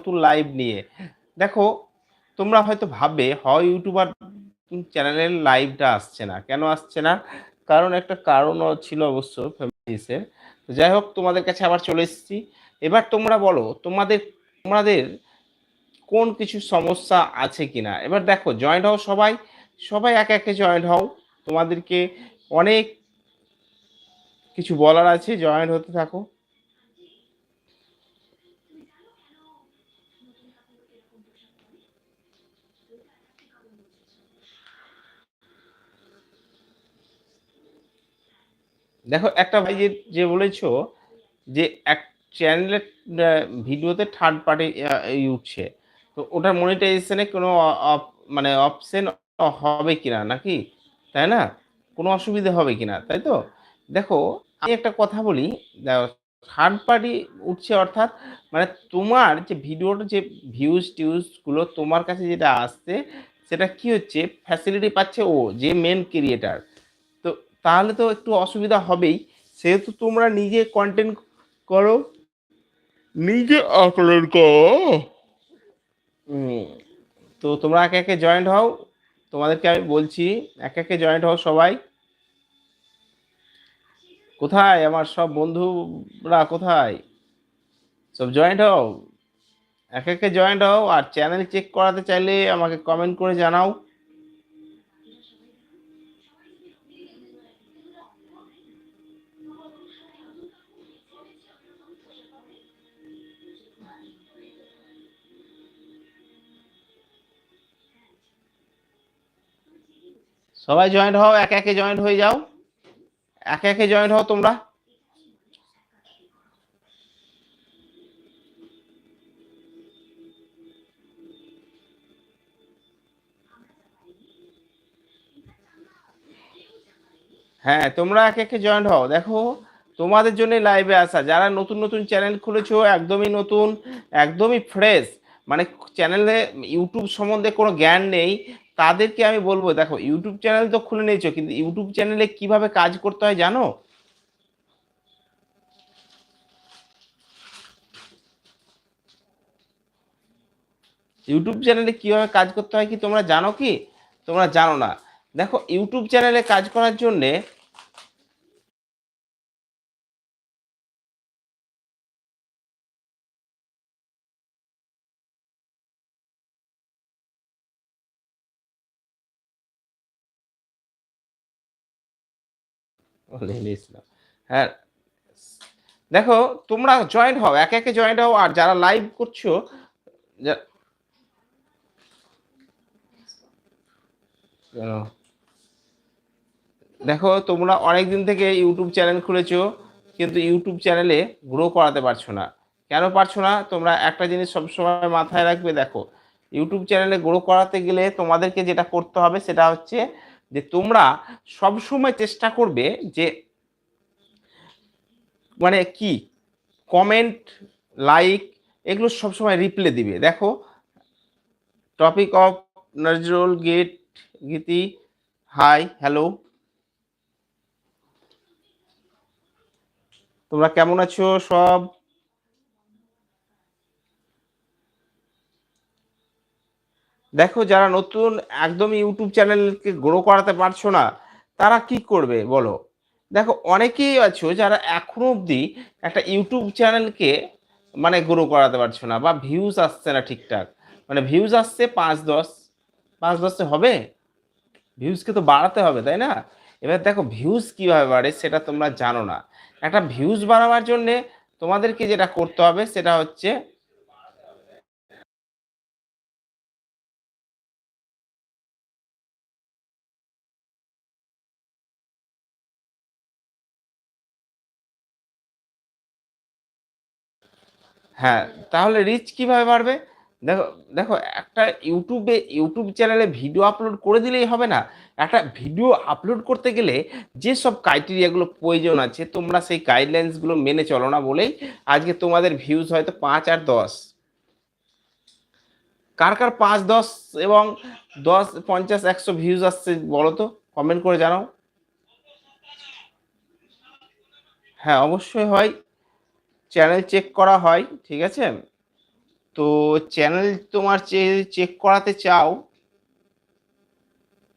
নতুন লাইভ নিয়ে। দেখো, তোমরা হয়তো ভাববে, হয় ইউটিউবার চ্যানেলের লাইভটা আসছে না। কেন আসছে না? কারণ একটা কারণও ছিল অবশ্য ফ্যামিলিসের যাই হোক, তোমাদের কাছে আবার চলে এসেছি। এবার তোমরা বলো, তোমাদের তোমাদের কোন কিছু সমস্যা আছে কিনা? এবার দেখো জয়েন্ট হও সবাই। সবাই একে একে জয়েন্ট হও। তোমাদেরকে অনেক কিছু বলার আছে। জয়েন্ট হতে থাকো। দেখো, একটা ভাই যে যে বলেছ যে এক চ্যানেলের ভিডিওতে থার্ড পার্টি উঠছে। তো ওটার মনিটাইজেশনে কোনো মানে অপশন হবে কিনা নাকি? তাই না? কোনো অসুবিধা হবে কিনা, তাই তো? দেখো, আমি একটা কথা বলি থার্ড পার্টি উঠছে অর্থাৎ মানে তোমার যে ভিডিওর যে ভিউজ টিউজগুলো তোমার কাছে যেটা আসছে, সেটা কি হচ্ছে? ফ্যাসিলিটি পাচ্ছে ও, যে মেন ক্রিয়েটার তাহলে তো একটু অসুবিধা হবেই। সেহেতু তোমরা নিজে কন্টেন্ট করো। নিজে আপলোড করো? তো তোমরা একে একে জয়েন্ট হও। তোমাদেরকে আমি বলছি একে একে জয়েন্ট হও সবাই। কোথায় আমার সব বন্ধুরা কোথায়? সব জয়েন্ট হও? এক একে জয়েন্ট হও আর চ্যানেল চেক করাতে চাইলে আমাকে কমেন্ট করে জানাও। সবাই জয়েন্ট হও, একে একে জয়েন্ট হয়ে যাও। একে একে জয়েন্ট হও তোমরা। হ্যাঁ তোমরা একে একে জয়েন্ট হও। দেখো, তোমাদের জন্য লাইভে আসা। যারা নতুন নতুন চ্যানেল খুলেছো, একদমই নতুন, একদমই ফ্রেশ মানে চ্যানেলে ইউটিউব সম্বন্ধে কোনো জ্ঞান নেই তাদেরকে আমি বলব, দেখো ইউটিউব চ্যানেল তো খুলে নিয়েছো, কিন্তু ইউটিউব চ্যানেলে কীভাবে কাজ করতে হয় জানো? ইউটিউব চ্যানেলে কীভাবে কাজ করতে হয় কি তোমরা জানো কি? তোমরা জানো না। দেখো ইউটিউব চ্যানেলে কাজ করার জন্যে ইসলাম। হ্যাঁ দেখো, তোমরা জয়েন্ট হও, একে একে জয়েন্ট হও, আর যারা লাইভ করছ? দেখো, তোমরা অনেক দিন থেকে ইউটিউব চ্যানেল খুলেছো, কিন্তু ইউটিউব চ্যানেলে গ্রো করাতে পারছ না কেন পারছ না তোমরা একটা জিনিস সবসময় মাথায় রাখবে, দেখো ইউটিউব চ্যানেলে গ্রো করাতে গেলে তোমাদেরকে যেটা করতে হবে, সেটা হচ্ছে যে তোমরা সবসময় চেষ্টা করবে যে মানে কি? কমেন্ট লাইক এগুলো সবসময় রিপ্লে দিবে। দেখো টপিক অফ নজরুল গেট গীতি হাই হ্যালো তোমরা কেমন আছো? সব দেখো, যারা নতুন একদম ইউটিউব চ্যানেলকে গ্রো করাতে পারছ না, তারা কি করবে বলো? দেখো, অনেকেই আছো যারা এখনও অবধি একটা ইউটিউব চ্যানেলকে মানে গ্রো করাতে পারছ না বা ভিউজ আসছে না ঠিকঠাক। মানে ভিউজ আসছে পাঁচ দশ, পাঁচ দশে হবে? ভিউজকে তো বাড়াতে হবে, তাই না? এবার দেখো ভিউজ কীভাবে বাড়ে সেটা তোমরা জানো না। একটা ভিউজ বাড়াবার জন্যে তোমাদেরকে যেটা করতে হবে সেটা হচ্ছে হ্যাঁ তাহলে রিচ কীভাবে বাড়বে? দেখো দেখো, একটা ইউটিউবে ইউটিউব চ্যানেলে ভিডিও আপলোড করে দিলেই হবে না। একটা ভিডিও আপলোড করতে গেলে যে সব ক্রাইটেরিয়াগুলো প্রয়োজন আছে, তোমরা সেই গাইডলাইন্সগুলো মেনে চলো না বলেই আজকে তোমাদের ভিউজ হয়তো পাঁচ আর দশ। কার কার পাঁচ, দশ এবং দশ, পঞ্চাশ, একশো ভিউজ আসছে বলো তো? কমেন্ট করে জানাও। হ্যাঁ অবশ্যই হয়। চ্যানেল চেক করা হয়, ঠিক আছে? তো চ্যানেল তোমার চেক করাতে চাও,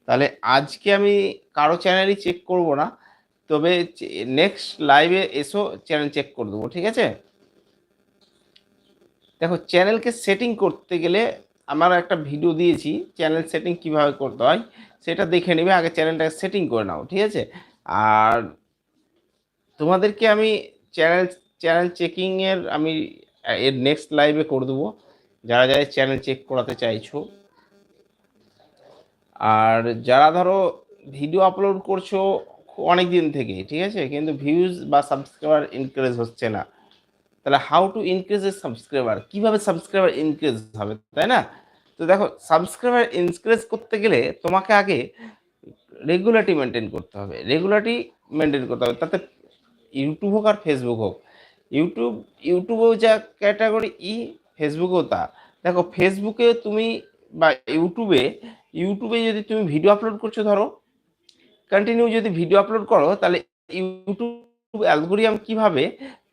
তাহলে আজকে আমি কারও চ্যানেলই চেক করব না, তবে নেক্সট লাইভে এসো চ্যানেল চেক করে দেবো, ঠিক আছে? দেখো চ্যানেলকে সেটিং করতে গেলে আমার একটা ভিডিও দিয়েছি চ্যানেল সেটিং কীভাবে করতে হয়, সেটা দেখে নেবে, আগে চ্যানেলটাকে সেটিং করে নাও, ঠিক আছে? আর তোমাদেরকে আমি চ্যানেল চ্যানেল চেকিংয়ের আমি এর নেক্সট লাইভে করে দেবো। যারা যারা চ্যানেল চেক করাতে চাইছো। আর যারা ধরো ভিডিও আপলোড করছ অনেক দিন থেকে, ঠিক আছে? কিন্তু ভিউজ বা সাবস্ক্রাইবার ইনক্রিজ হচ্ছে না। তাহলে how to increase a subscriber কীভাবে সাবস্ক্রাইবার ইনক্রিজ হবে, তাই না? তো দেখো সাবস্ক্রাইবার ইনক্রিজ করতে গেলে তোমাকে আগে রেগুলারটি মেনটেন করতে হবে। রেগুলারটি মেনটেন করতে হবে। তাতে ইউটিউব হোক আর ফেসবুক হোক। ইউটিউব ইউটিউবেও যা ক্যাটাগরি ই ফেসবুকেও তা। দেখো ফেসবুকে তুমি বা ইউটিউবে ইউটিউবে যদি তুমি ভিডিও আপলোড করছ, ধরো কন্টিনিউ যদি ভিডিও আপলোড করো, তাহলে ইউটিউব অ্যালগোরিয়াম কীভাবে?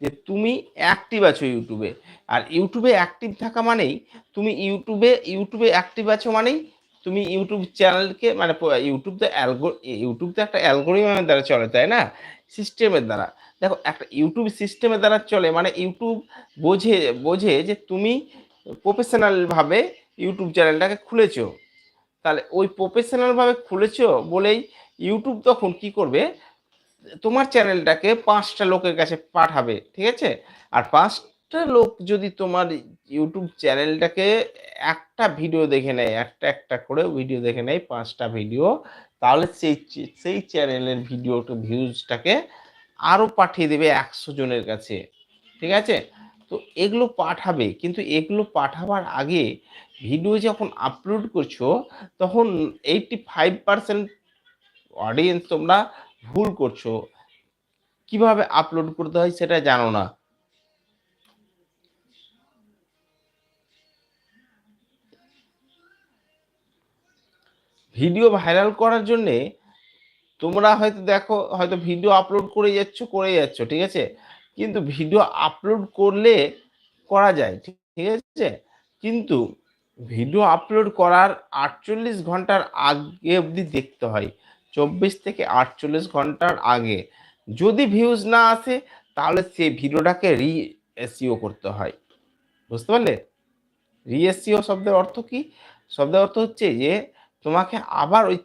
যে তুমি অ্যাক্টিভ আছো ইউটিউবে আর ইউটিউবে অ্যাক্টিভ থাকা মানেই, তুমি ইউটিউবে ইউটিউবে অ্যাক্টিভ আছো মানেই, তুমি ইউটিউব চ্যানেলকে মানে ইউটিউব তো অ্যালগো ইউটিউব তো একটা অ্যালগোরিয়ামের দ্বারা চলে, তাই না? সিস্টেমের দ্বারা। দেখো, একটা ইউটিউব সিস্টেমের দ্বারা চলে মানে ইউটিউব বোঝে বোঝে যে তুমি প্রফেশনালভাবে ইউটিউব চ্যানেলটাকে খুলেছো। তাহলে ওই প্রফেশনালভাবে খুলেছো বলেই ইউটিউব তখন কি করবে? তোমার চ্যানেলটাকে পাঁচটা লোকের কাছে পাঠাবে, ঠিক আছে? আর পাঁচটা লোক যদি তোমার ইউটিউব চ্যানেলটাকে একটা ভিডিও দেখে নেয়, একটা একটা করে ভিডিও দেখে নেয়, পাঁচটা ভিডিও তাহলে সেই সেই চ্যানেলের ভিডিওটা ভিউজটাকে আরও পাঠিয়ে দেবে একশো জনের কাছে। ঠিক আছে? তো এগুলো পাঠাবে, কিন্তু এগুলো পাঠাবার আগে ভিডিও যখন আপলোড করছ, তখন এইটটি ফাইভ পার্সেন্ট অডিয়েন্স তোমরা ভুল করছ। কীভাবে আপলোড করতে হয় সেটা জানো না। ভিডিও ভাইরাল করার জন্যে তোমরা হয়তো দেখো, হয়তো ভিডিও আপলোড করে যাচ্ছ করে যাচ্ছ, ঠিক আছে? কিন্তু ভিডিও আপলোড করলে করা যায়, ঠিক আছে? কিন্তু ভিডিও আপলোড করার আটচল্লিশ ঘণ্টার আগে অবধি দেখতে হয়, চব্বিশ থেকে আটচল্লিশ ঘণ্টার আগে। যদি ভিউজ না আসে, তাহলে সেই ভিডিওটাকে রি এসিও করতে হয়। বুঝতে পারলে? রি এসিও শব্দের অর্থ কি? শব্দের অর্থ হচ্ছে যে তোমাকে আবার ওই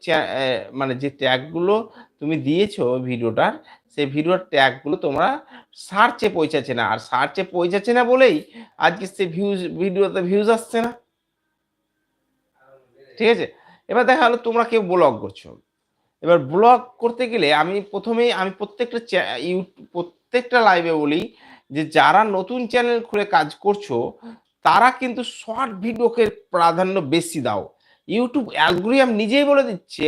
মানে যে ট্যাগগুলো তুমি দিয়েছ ভিডিওটার, সেই ভিডিওর ট্যাগগুলো তোমরা সার্চে পৌঁছাচ্ছে না। আর সার্চে পৌঁছাচ্ছে না বলেই আজকে সে ভিউজ ভিডিওতে ভিউজ আসছে না। ঠিক আছে? এবার দেখা গেলো তোমরা কেউ ব্লগ করছ। এবার ব্লগ করতে গেলে আমি প্রথমেই, আমি প্রত্যেকটা প্রত্যেকটা লাইভে বলি যে যারা নতুন চ্যানেল খুলে কাজ করছ, তারা কিন্তু শর্ট ভিডিওকে প্রাধান্য বেশি দাও। ইউটিউব অ্যালগোরিয়াম নিজেই বলে দিচ্ছে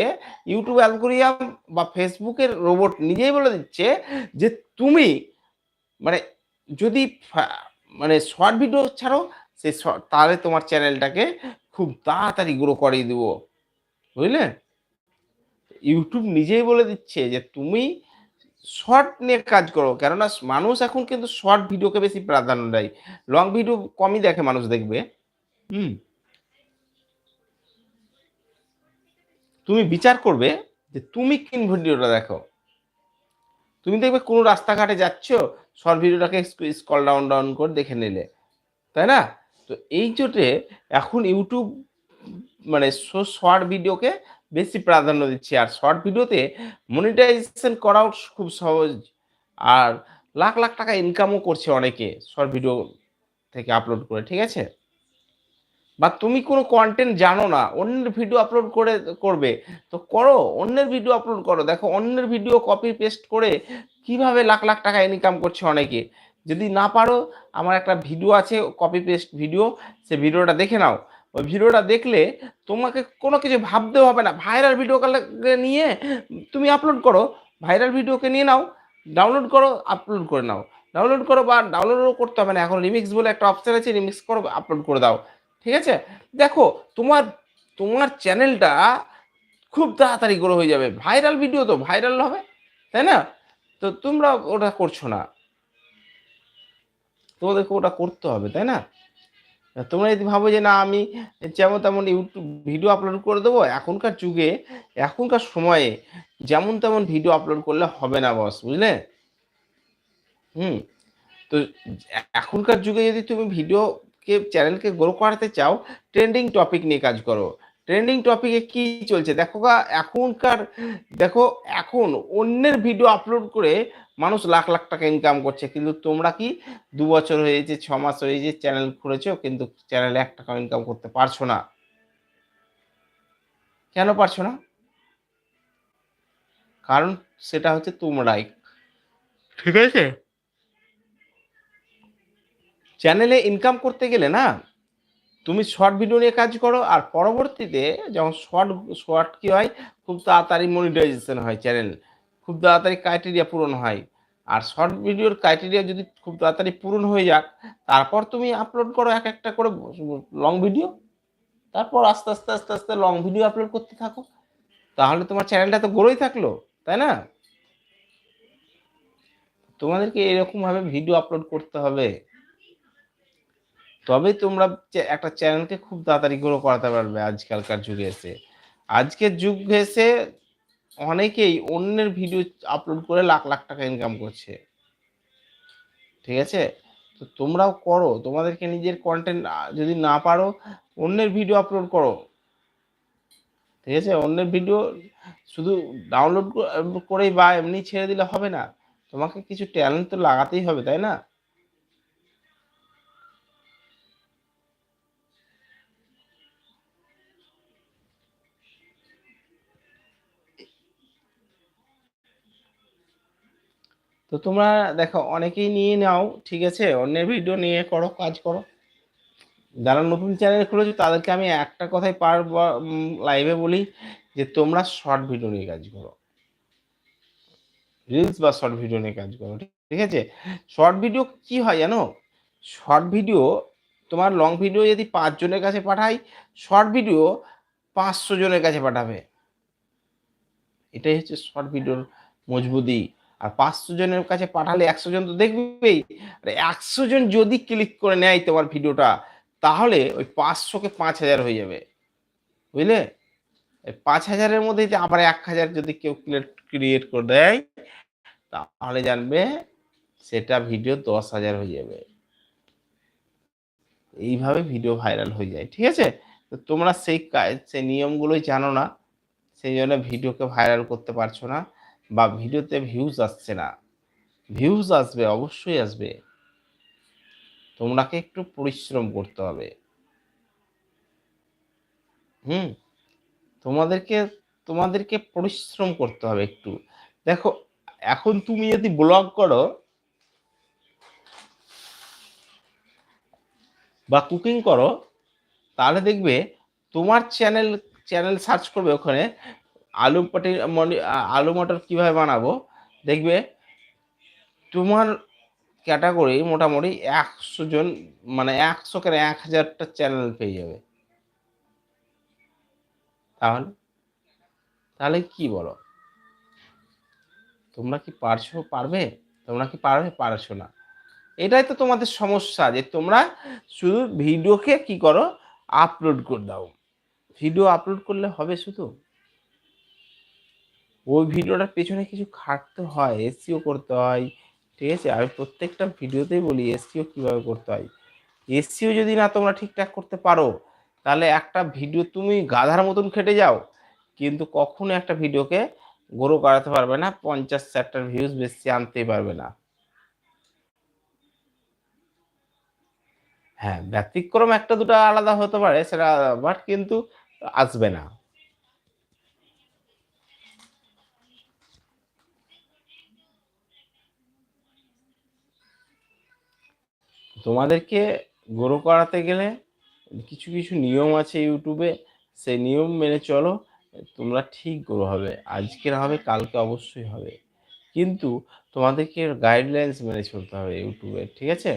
ইউটিউব অ্যালগোরিয়াম বা ফেসবুকের রোবট নিজেই বলে দিচ্ছে যে তুমি মানে যদি মানে শর্ট ভিডিও ছাড়ো, সে তাহলে তোমার চ্যানেলটাকে খুব তাড়াতাড়ি গ্রো করিয়ে দেবো। বুঝলে? ইউটিউব নিজেই বলে দিচ্ছে যে তুমি শর্ট নিয়ে কাজ করো, কেননা মানুষ এখন কিন্তু শর্ট ভিডিওকে বেশি প্রাধান্য দেয়। লং ভিডিও কমই দেখে মানুষ দেখবে। হুম। তুমি বিচার করবে যে তুমি কিন ভিডিওটা দেখো। তুমি দেখবে কোনো রাস্তাঘাটে যাচ্ছ শর্ট ভিডিওটাকে স্কল ডাউন ডাউন করে দেখে নিলে। তাই না? তো এই জোটে এখন ইউটিউব মানে শর্ট ভিডিওকে বেশি প্রাধান্য দিচ্ছে। আর শর্ট ভিডিওতে মনিটাইজেশন করাও খুব সহজ। আর লাখ লাখ টাকা ইনকামও করছে অনেকে শর্ট ভিডিও থেকে আপলোড করে, ঠিক আছে? বা তুমি কোনো কন্টেন্ট জানো না, অন্যের ভিডিও আপলোড করে, করবে, তো করো, অন্যের ভিডিও আপলোড করো। দেখো, অন্যের ভিডিও কপি পেস্ট করে কীভাবে লাখ লাখ টাকা ইনকাম করছে অনেকে। যদি না পারো, আমার একটা ভিডিও আছে কপি পেস্ট ভিডিও সে ভিডিওটা দেখে নাও। ওই ভিডিওটা দেখলে তোমাকে কোনো কিছু ভাবতেও হবে না। ভাইরাল ভিডিওকে নিয়ে তুমি আপলোড করো। ভাইরাল ভিডিওকে নিয়ে নাও ডাউনলোড করো আপলোড করে নাও। ডাউনলোড করো বা ডাউনলোডও করতে হবে না। এখন রিমিক্স বলে একটা অপশান আছে রিমিক্স করো আপলোড করে দাও। ঠিক আছে? দেখো, তোমার তোমার চ্যানেলটা খুব তাড়াতাড়ি গ্রো হয়ে যাবে। ভাইরাল ভিডিও তো ভাইরাল হবে, তাই না? তো তোমরা ওটা করছ না। তোমাদেরকে ওটা করতে হবে, তাই না? তোমরা যদি ভাবো যে না, আমি যেমন তেমন ইউটিউব ভিডিও আপলোড করে দেবো, এখনকার যুগে, এখনকার সময়ে যেমন তেমন ভিডিও আপলোড করলে হবে না বস বুঝলে? হুম, তো এখনকার যুগে যদি তুমি ভিডিওকে চ্যানেলকে গ্রো করাতে চাও ট্রেন্ডিং টপিক নিয়ে কাজ করো। ট্রেন্ডিং টপিকে কি চলছে? দেখো এখনকার, দেখো এখন অন্যের ভিডিও আপলোড করে মানুষ লাখ লাখ টাকা ইনকাম করছে। কিন্তু তোমরা কি দু বছর হয়েছে, ছ মাস হয়েছে চ্যানেল খুলেছো, কিন্তু চ্যানেলে এক টাকা ইনকাম করতে পারছ না। কেন পারছ না? কারণ সেটা হচ্ছে তোমরাই। ঠিক আছে? চ্যানেলে ইনকাম করতে গেলে না, তুমি শর্ট ভিডিও নিয়ে কাজ করো, আর পরবর্তীতে যখন শর্ট শর্ট কী হয়, খুব তাড়াতাড়ি মনিটাইজেশন হয় চ্যানেল খুব তাড়াতাড়ি ক্রাইটেরিয়া পূরণ হয়। আর শর্ট ভিডিওর ক্রাইটেরিয়া যদি খুব তাড়াতাড়ি পূরণ হয়ে যাক, তারপর তুমি আপলোড করো এক একটা করে লং ভিডিও তারপর আস্তে আস্তে আস্তে আস্তে লং ভিডিও আপলোড করতে থাকো। তাহলে তোমার চ্যানেলটা তো গড়েই থাকল, তাই না? তোমাদেরকে এরকমভাবে ভিডিও আপলোড করতে হবে। তবে তোমরা একটা চ্যানেলকে খুব তাড়াতাড়ি গ্রো করাতে পারবে আজকালকার যুগে এসে। আজকের যুগ এসে অনেকেই অন্যের ভিডিও আপলোড করে লাখ লাখ টাকা ইনকাম করছে। ঠিক আছে? তো তোমরাও করো, তোমাদেরকে নিজের কন্টেন্ট যদি না পারো, অন্যের ভিডিও আপলোড করো। ঠিক আছে? অন্যের ভিডিও শুধু ডাউনলোড করেই বা এমনি ছেড়ে দিলে হবে না। তোমাকে কিছু ট্যালেন্ট তো লাগাতেই হবে, তাই না? তো তোমরা দেখো, অনেকেই নিয়ে নাও, ঠিক আছে? অন্যের ভিডিও নিয়ে করো, কাজ করো। যারা নতুন চ্যানেল খুলেছো, তাদেরকে আমি একটা কথাই পার লাইভে বলি যে, তোমরা শর্ট ভিডিও নিয়ে কাজ করো। রিলস বা শর্ট ভিডিও নিয়ে কাজ করো, ঠিক আছে? শর্ট ভিডিও কি হয় জানো? শর্ট ভিডিও তোমার লং ভিডিও যদি পাঁচজনের কাছে পাঠাই শর্ট ভিডিও পাঁচশো জনের কাছে পাঠাবে। এটাই হচ্ছে শর্ট ভিডিওর মজবুতি। আর পাঁচশো জনের কাছে পাঠালে একশো জন তো দেখবেই। আর একশো জন যদি ক্লিক করে নেয় তোমার ভিডিওটা, তাহলে ওই পাঁচশোকে পাঁচ হাজার হয়ে যাবে। বুঝলে? পাঁচ হাজারের মধ্যে যে আবার এক হাজার যদি কেউ ক্রিয়েট করে দেয়, তাহলে জানবে সেটা ভিডিও দশ হাজার হয়ে যাবে। এইভাবে ভিডিও ভাইরাল হয়ে যায়, ঠিক আছে? তো তোমরা সেই কাজ, সেই নিয়মগুলোই জানো না, সেই জন্য ভিডিওকে ভাইরাল করতে পারছ না। বা ভিডিওতে ভিউজ আসছে না। ভিউজ আসবে, অবশ্যই আসবে। তোমরাকে একটু পরিশ্রম করতে হবে। হুম? তোমাদেরকে তোমাদেরকে পরিশ্রম করতে হবে একটু। দেখো, এখন তুমি যদি ব্লগ করো, বা কুকিং করো, তাহলে দেখবে তোমার চ্যানেল চ্যানেল সার্চ করবে ওখানে আলু পটি আলু মটর কীভাবে বানাবো? দেখবে তোমার ক্যাটাগরি মোটামুটি একশো জন মানে একশো কেন এক হাজারটা চ্যানেল পেয়ে যাবে। তাহলে? তাহলে কি বলো? তোমরা কি পারছ, পারবে? তোমরা কি পারবে, পারছ না। এটাই তো তোমাদের সমস্যা, যে তোমরা শুধু ভিডিওকে কি করো আপলোড করে দাও। ভিডিও আপলোড করলে হবে শুধু? ওই ভিডিওটার পেছনে কিছু খাটতে হয় এসিও করতে হয়, ঠিক আছে? আমি প্রত্যেকটা ভিডিওতেই বলি এসিও কীভাবে করতে হয়। এসিও যদি না তোমরা ঠিকঠাক করতে পারো, তাহলে একটা ভিডিও তুমি গাধার মতন খেটে যাও, কিন্তু কখনো একটা ভিডিওকে গ্রো করাতে পারবে না, পঞ্চাশ ষাটটার ভিউজ বেশি আনতে পারবে না। হ্যাঁ ব্যতিক্রম একটা দুটো আলাদা হতে পারে, সেটা বাট কিন্তু আসবে না। তোমাদেরকে গ্রো করাতে গেলে কিছু কিছু নিয়ম আছে ইউটিউবে সেই নিয়ম মেনে চলো, তোমরা ঠিক গ্রো হবে। আজকের হবে, কালকে অবশ্যই হবে। কিন্তু তোমাদেরকে গাইডলাইন্স মেনে চলতে হবে ইউটিউবে ঠিক আছে?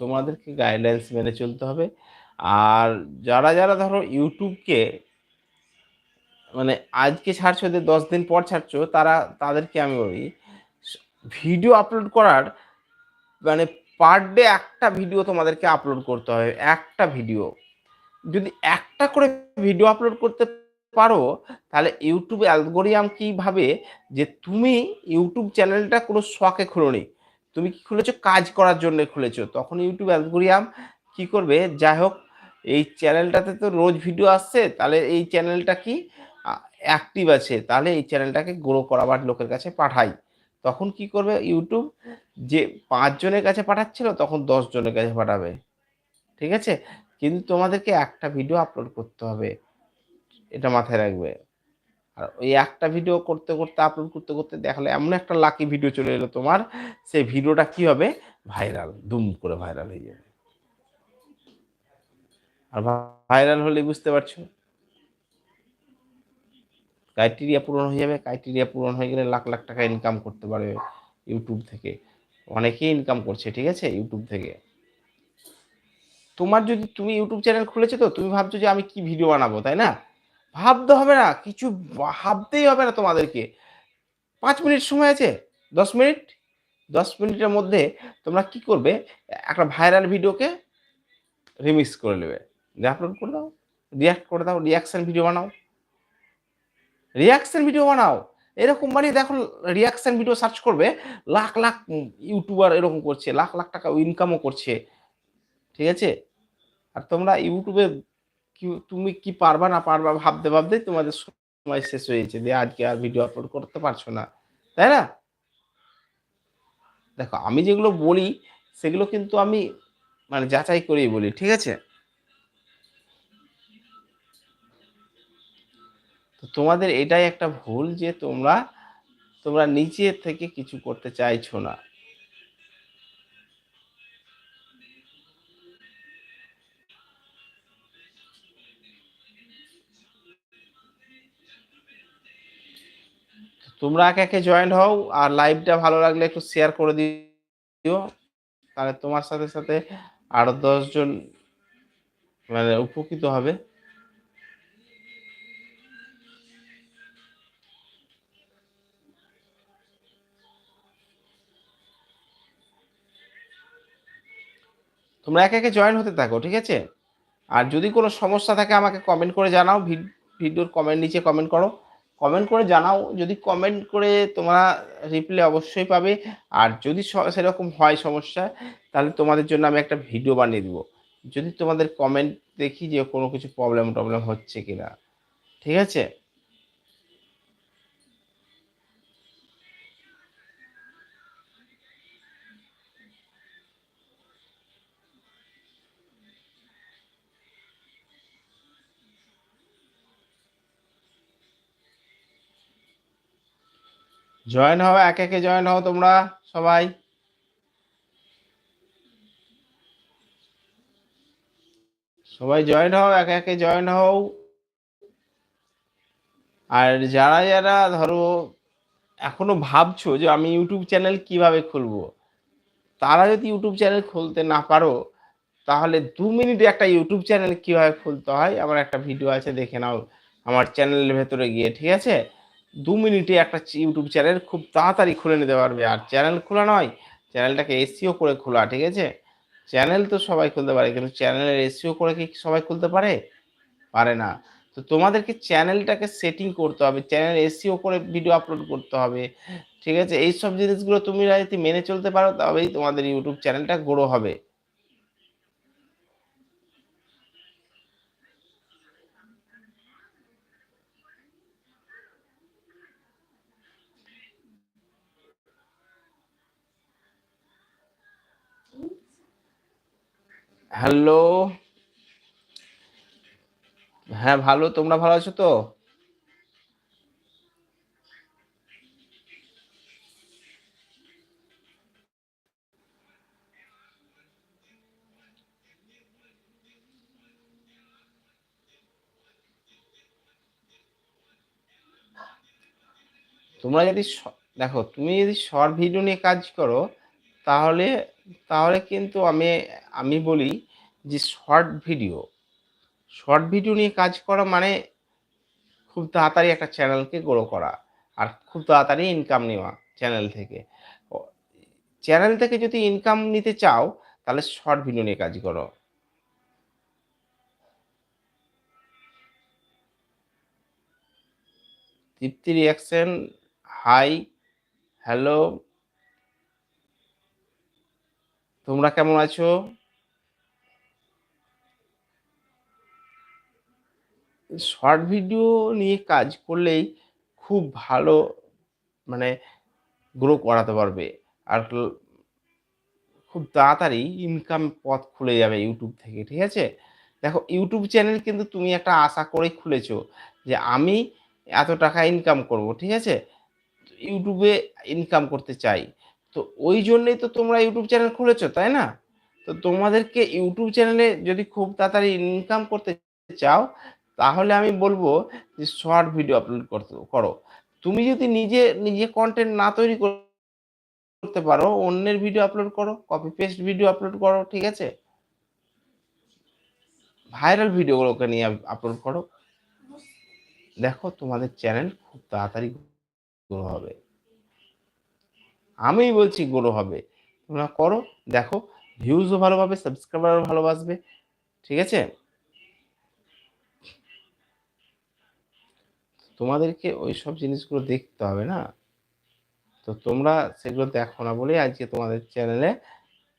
তোমাদেরকে গাইডলাইন্স মেনে চলতে হবে। আর যারা যারা ধরো ইউটিউবকে মানে আজকে ছাড়ছো দশ দিন পর ছাড়ছো, তারা, তাদেরকে আমি বলি ভিডিও আপলোড করার মানে পার ডে একটা ভিডিও তোমাদেরকে আপলোড করতে হবে, একটা ভিডিও যদি একটা করে ভিডিও আপলোড করতে পারো, তাহলে ইউটিউব অ্যালগোরিয়াম কি ভাবে যে তুমি ইউটিউব চ্যানেলটা কোনো শখে খুলোনি, তুমি কি খুলেছো? কাজ করার জন্য খুলেছো। তখন ইউটিউব অ্যালগোরিয়াম কি করবে? যাই হোক, এই চ্যানেলটাতে তো রোজ ভিডিও আসছে, তাহলে এই চ্যানেলটা কি অ্যাক্টিভ আছে। তাহলে এই চ্যানেলটাকে গ্রো করাবার লোকের কাছে পাঠাই। তখন কি করবে ইউটিউব? যে পাঁচজনের কাছে পাঠাচ্ছিল, তখন জনের কাছে পাঠাবে। ঠিক আছে? কিন্তু তোমাদেরকে একটা ভিডিও আপলোড করতে হবে। এটা মাথায় রাখবে। আর ওই একটা ভিডিও করতে করতে আপলোড করতে করতে দেখালে এমন একটা লাকি ভিডিও চলে এলো তোমার। সেই ভিডিওটা কি হবে? ভাইরাল দুম করে ভাইরাল হয়ে যাবে। আর ভাইরাল হলে বুঝতে পারছ? ক্রাইটেরিয়া পূরণ হয়ে যাবে। ক্রাইটেরিয়া পূরণ হয়ে গেলে লাখ লাখ টাকা ইনকাম করতে পারবে ইউটিউব থেকে। অনেকেই ইনকাম করছে, ঠিক আছে? ইউটিউব থেকে। তোমার যদি, তুমি ইউটিউব চ্যানেল খুলেছো তো, তুমি ভাবছ যে আমি কি ভিডিও বানাবো, তাই না? ভাবতে হবে না, কিছু ভাবতেই হবে না তোমাদেরকে। পাঁচ মিনিট সময় আছে? দশ মিনিট? দশ মিনিটের মধ্যে তোমরা কি করবে? একটা ভাইরাল ভিডিওকে রিমিক্স করে নেবে। আপলোড করে দাও রিয়াক্ট করে দাও রিয়াকশান ভিডিও বানাও। রিয়াকশন ভিডিও বানাও। এরকম মানে দেখো রিয়াকশন ভিডিও সার্চ করবে, লাখ লাখ ইউটিউবার এরকম করছে, লাখ লাখ টাকা ইনকামও করছে। ঠিক আছে? আর তোমরা ইউটিউবে কি, তুমি কি পারবা না পারবা ভাবতে ভাবতে তোমাদের সময় শেষ হয়েছে যে আজকে আর ভিডিও আপলোড করতে পারছ না। তাই না? দেখো, আমি যেগুলো বলি, সেগুলো কিন্তু আমি মানে যাচাই করেই বলি। ঠিক আছে? তোমাদের এটাই একটা ভুল যে তোমরা তোমরা নিচে থেকে কিছু করতে চাইছো না। তোমরা একে একে জয়েন হও আর লাইভটা ভালো লাগলে একটু শেয়ার করে দিও। তাহলে তোমার সাথে সাথে আরও দশজন মানে উপকৃত হবে। তোমরা একে একে জয়েন হতে থাকো, ঠিক আছে? আর যদি কোনো সমস্যা থাকে, আমাকে কমেন্ট করে জানাও ভিডিওর কমেন্ট নিচে কমেন্ট করো। কমেন্ট করে জানাও, যদি কমেন্ট করে তোমরা রিপ্লাই অবশ্যই পাবে। আর যদি সেরকম হয় সমস্যা, তাহলে তোমাদের জন্য আমি একটা ভিডিও বানিয়ে দিব। যদি তোমাদের কমেন্ট দেখি যে কোনো কিছু প্রবলেম টবলেম হচ্ছে কিনা, ঠিক আছে? জয়েন হও, এক একে জয়েন হও তোমরা সবাই। সবাই জয়েন হও, এক একে জয়েন হও। আর যারা যারা ধরো এখনও ভাবছ যে আমি ইউটিউব চ্যানেল কীভাবে খুলবো, তারা যদি ইউটিউব চ্যানেল খুলতে না পারো, তাহলে দু মিনিটে একটা ইউটিউব চ্যানেল কীভাবে খুলতে হয়, আমার একটা ভিডিও আছে, দেখে নাও আমার চ্যানেলের ভেতরে গিয়ে, ঠিক আছে? দু মিনিটে একটা ইউটিউব চ্যানেল খুব তাড়াতাড়ি খুলে নিতে পারবে। আর চ্যানেল খোলা নয় চ্যানেলটাকে এসিও করে খোলা, ঠিক আছে? চ্যানেল তো সবাই খুলতে পারে, কিন্তু চ্যানেলের এসিও করে কি সবাই খুলতে পারে? পারে না। তো তোমাদেরকে চ্যানেলটাকে সেটিং করতে হবে চ্যানেল এসিও করে ভিডিও আপলোড করতে হবে, ঠিক আছে? এই সব জিনিসগুলো তুমি যদি মেনে চলতে পারো তবেই তোমাদের ইউটিউব চ্যানেলটা গ্রো হবে। হ্যালো হ্যাঁ ভালো। তোমরা ভালো আছো তো? তোমরা যদি দেখো, তুমি যদি শর্ট ভিডিও নিয়ে কাজ করো, তাহলে তাহলে কিন্তু আমি আমি বলি যে শর্ট ভিডিও শর্ট ভিডিও নিয়ে কাজ করা মানে খুব তাড়াতাড়ি একটা চ্যানেলকে গ্রো করা আর খুব তাড়াতাড়ি ইনকাম নেওয়া চ্যানেল থেকে। চ্যানেল থেকে যদি ইনকাম নিতে চাও, তাহলে শর্ট ভিডিও নিয়ে কাজ করো। তৃপ্তি রিয়াকশন হাই হ্যালো তোমরা কেমন আছো? শর্ট ভিডিও নিয়ে কাজ করলেই খুব ভালো মানে গ্রো করাতে পারবে। আর খুব তাড়াতাড়ি ইনকাম পথ খুলে যাবে ইউটিউব থেকে, ঠিক আছে? দেখো ইউটিউব চ্যানেল কিন্তু তুমি একটা আশা করেই খুলেছো যে আমি এত টাকা ইনকাম করব, ঠিক আছে? ইউটিউবে ইনকাম করতে চাই। তো ওই জন্যই তো তোমরা ইউটিউব চ্যানেল খুলেছো, তাই না? তো তোমাদেরকে ইউটিউব চ্যানেলে যদি খুব তাড়াতাড়ি ইনকাম করতে চাও তাহলে আমি বলব যে শর্ট ভিডিও আপলোড করতে, করো। তুমি যদি নিজে নিজে কন্টেন্ট না তৈরি করতে পারো, অন্যের ভিডিও আপলোড করো কপি পেস্ট ভিডিও আপলোড করো, ঠিক আছে? ভাইরাল ভিডিওগুলোকে নিয়ে আপলোড করো। দেখো তোমাদের চ্যানেল খুব তাড়াতাড়ি গ্রো হবে। আমি বলছি গ্রো হবে। তোমরা করো, দেখো ভিউজও ভালো পাবে সাবস্ক্রাইবারও ভালোবাসবে, ঠিক আছে? তোমাদেরকে ওই সব জিনিসগুলো দেখতে হবে না? তো তোমরা সেগুলো দেখো না বলেই আজকে তোমাদের চ্যানেলে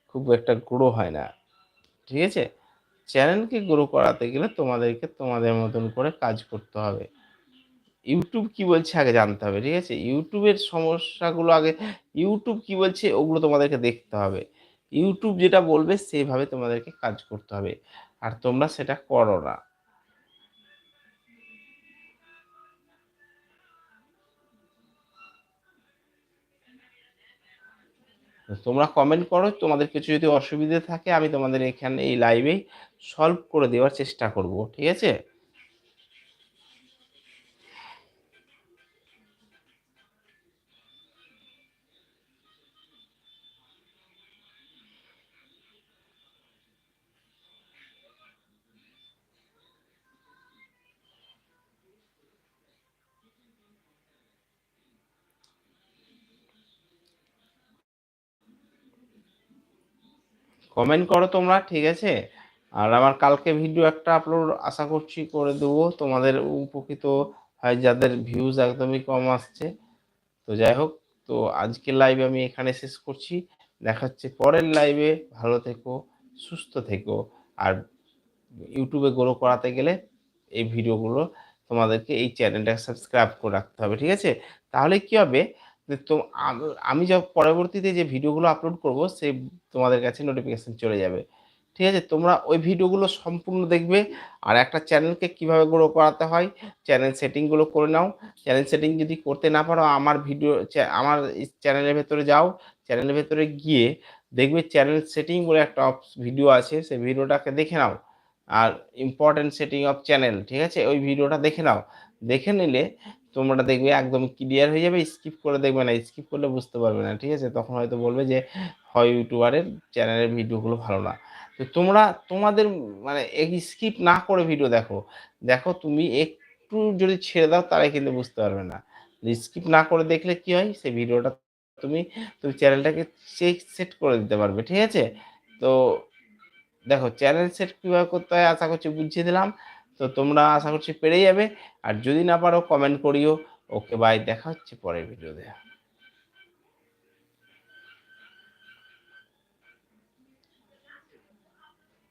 খুব একটা গ্রো হয় না। ঠিক আছে? চ্যানেলকে গ্রো করাতে গেলে তোমাদেরকে তোমাদের মতন করে কাজ করতে হবে। ইউটিউব কি বলছে আগে জানতে হবে, ঠিক আছে? ইউটিউবের সমস্যাগুলো আগে ইউটিউব কি বলছে ওগুলো তোমাদেরকে দেখতে হবে। ইউটিউব যেটা বলবে সেইভাবে তোমাদেরকে কাজ করতে হবে। আর তোমরা সেটা করো না। তোমরা কমেন্ট করো, তোমাদের কিছু যদি অসুবিধে থাকে, আমি তোমাদের এখানে এই লাইভেই সলভ করে দেওয়ার চেষ্টা করব, ঠিক আছে? কমেন্ট করো তোমরা, ঠিক আছে? আর আমার কালকে ভিডিও একটা আপলোড আশা করছি করে দেবো। তোমাদের উপকৃত হয় যাদের ভিউজ একদমই কম আসছে। তো যাই হোক, তো আজকের লাইভে আমি এখানে শেষ করছি। দেখা হচ্ছে পরের লাইভে ভালো থেকো, সুস্থ থেকো। আর ইউটিউবে গ্রো করাতে গেলে এই ভিডিওগুলো তোমাদেরকে এই চ্যানেলটাকে সাবস্ক্রাইব করে রাখতে হবে, ঠিক আছে? তাহলে কি হবে? যে তো আমি যা পরবর্তীতে যে ভিডিওগুলো আপলোড করব সেই তোমাদের কাছে নোটিফিকেশান চলে যাবে। ঠিক আছে? তোমরা ওই ভিডিওগুলো সম্পূর্ণ দেখবে আর একটা চ্যানেলকে কীভাবে গ্রো করাতে হয় চ্যানেল সেটিংগুলো করে নাও। চ্যানেল সেটিং যদি করতে না পারো, আমার ভিডিও আমার চ্যানেলের ভেতরে যাও। চ্যানেলের ভেতরে গিয়ে দেখবে চ্যানেল সেটিং বলে একটা ভিডিও আছে, সেই ভিডিওটাকে দেখে নাও। আর ইম্পর্টেন্ট সেটিং অফ চ্যানেল ঠিক আছে? ওই ভিডিওটা দেখে নাও। দেখে নিলে তোমরা দেখবে একদম ক্লিয়ার হয়ে যাবে স্কিপ করে দেখবে না স্কিপ করলে বুঝতে পারবে না, ঠিক আছে? তখন হয়তো বলবে যে, হয় ইউটিউবারের চ্যানেলের ভিডিওগুলো ভালো না। তো তোমরা, তোমাদের মানে স্কিপ না করে ভিডিও দেখো। দেখো তুমি একটু যদি ছেড়ে দাও তারাই কিন্তু বুঝতে পারবে না। স্কিপ না করে দেখলে কি হয়? সেই ভিডিওটা তুমি তুমি চ্যানেলটাকে চেক সেট করে দিতে পারবে, ঠিক আছে? তো দেখো চ্যানেল সেট কীভাবে করতে হয়? আশা করছি বুঝিয়ে দিলাম। তো তোমরা আশা করছি পেরে যাবে। আর যদি না পারো কমেন্ট করিও। ওকে বাই দেখা হচ্ছে পরের ভিডিও দেয়া